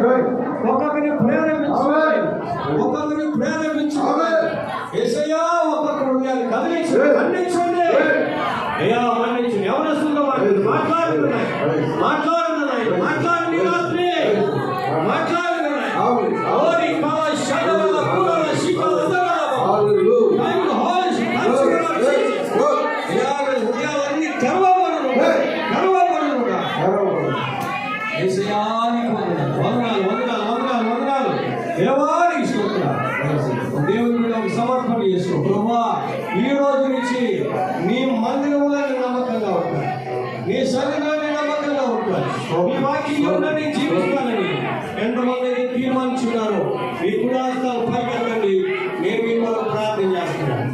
ఒక్కొక్కరిని ప్రేరేపించుకోవాలి ఒక్కొక్కరిని ప్రేరేపించుకోవాలి ఏసయ్యా ఒక్కొక్క హృదయాన్ని కదిలించి ఖండించండి అయ్యా మన్నించు ఎవరస్తుందో వాళ్ళు మాట్లాడుతున్నాయి. మాట్లాడుతున్నాయి దేవానికి దేవుని మీద ఒక సమర్పణ చేసుకో ప్రభా ఈ రోజు నుంచి నీ మందిరంలో నేను నమ్మకంగా ఉంటాను నీ సన్నిధిలో నేను నమ్మకంగా ఉంటాను నీ వాక్యంలో నేను జీవిస్తానని ఎంతమంది అయితే తీర్మానించున్నారు. మీ కులాస్తాలు పరిగెత్తండి నేను మీ కొరకు ప్రార్థన చేస్తున్నాను.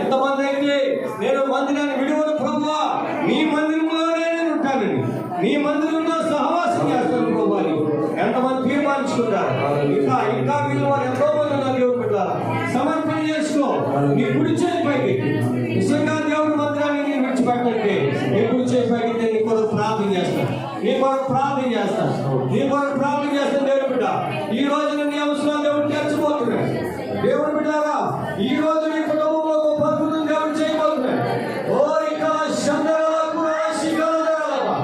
ఎంతమంది అయితే నేను మందిరాన్ని విడువను ప్రభువా నీ మందిరంలోనే నేను ఉంటానని నీ మందిరంలో తీర్మానించుకుంటారు ఇంకా ఇంకా వీళ్ళు వారు ఎంతో మంది ఉన్నారు దేవుడు బిడ్డలారా. సమర్పణ చేసుకో. నీ కుడి చేతి పైకి. నిజంగా దేవుడి మందిరాన్ని నేను విడిచిపెట్టండి నీ కుడి చేతి పైకి నేను నీ కొరకు ప్రార్థన చేస్తాను నీ కొరకు ప్రార్థన చేస్తాను నీ కొరకు ప్రార్థన చేస్తాను దేవుడు బిడ్డ ఈ రోజు నీ అవసరాలు దేవుడు తీర్చబోతున్నాడు. దేవుడు బిడ్డారా ఈ రోజు నీ కుటుంబంలో గొప్ప అద్భుతం దేవుడు చేయబోతున్నాడు. ఓ ఇంకా చంద్రాలకు శిఖరాలకు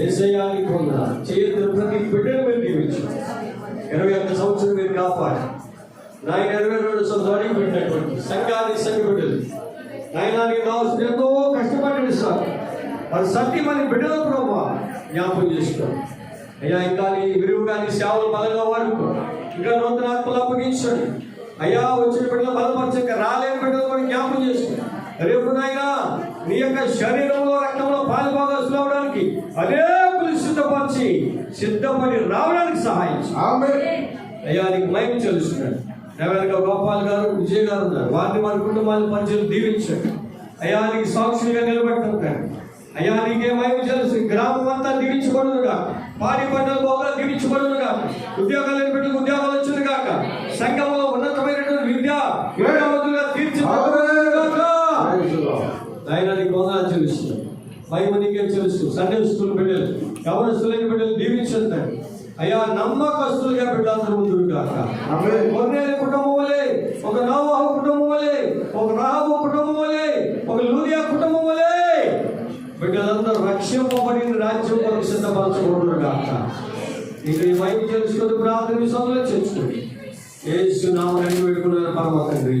యేసయ్యాని పొందిన చేతులు ప్రతి బిడ్డను మీరు దీవించు ఇరవై ఒక్క సంవత్సరం మీరు కాపాడు నాయన ఇరవై రెండు సంవత్సరాలు అడిగి పెట్టినటువంటి సంఘాన్ని సంఘ బిడ్డలు నాయన నీ దాసుడు ఎంతో కష్టపడి సార్ వారి సత్య మంది బిడ్డల ప్రభావ జ్ఞాపకం చేసుకో. అయ్యా ఇంకా నీ విరువుగా నీ సేవలు బలంగా వాడుకో. ఇంకా నూతన ఆత్మలు అప్పగించండి. అయ్యా వచ్చిన బిడ్డలు బలపరచక రాలేని బిడ్డలు కూడా జ్ఞాపకం చేసుకో. రేపు నాయన నీ యొక్క శరీరంలో రక్తంలో పాలుభాగస్తులు అవడానికి అనేకులు సిద్ధపరిచి సిద్ధపడి రావడానికి సహాయం. అయ్యా నీకు మహిమ చెల్లిస్తున్నాడు రెవెన్గా గోపాల్ గారు విజయ్ గారు ఉన్నారు. వారిని వారి కుటుంబాన్ని పంచులు దీవించండి. అయ్యా నీకు సాక్షులుగా నిలబెట్టుకుంటాడు అయ్యా నీకే మహిమ తెలుసు. గ్రామం అంతా దీవించబడునుగా పాడి పంటలు పోగా దీవించబడునుగా ఉద్యోగాలు లేని ఉద్యోగాలు వచ్చును కాక సంఘంలో ఉన్నతమైనటువంటి విద్య వేడవతులుగా తీర్చిదిద్దునుగాక. ఆయన నీకు వందనాలు చెల్లిస్తున్నాడు మహిమ నీకే తెలుసు సండే స్కూల్ బిడ్డలు యవనస్తులైన బిడ్డలు దీవించండి అయ్యా నమ్మకస్తులుగా బిడ్డలందరూ ముందుకు కాక కొన్నేళ్ళ కుటుంబం వలె ఒక నోవాహు కుటుంబం వలె ఒక రాహు కుటుంబం వలె ఒక లూరియా కుటుంబం వలె బిడ్డలందరూ రక్షింపబడిన రాజ్యం కొరకు సిద్ధపరచకూడదు కాక నీకు ఈ వైపు తెలుసుకొని ప్రార్థన సొంతలో చేర్చుకోండి ఏ సునామని వేడుకున్నారు? పరమ తండ్రి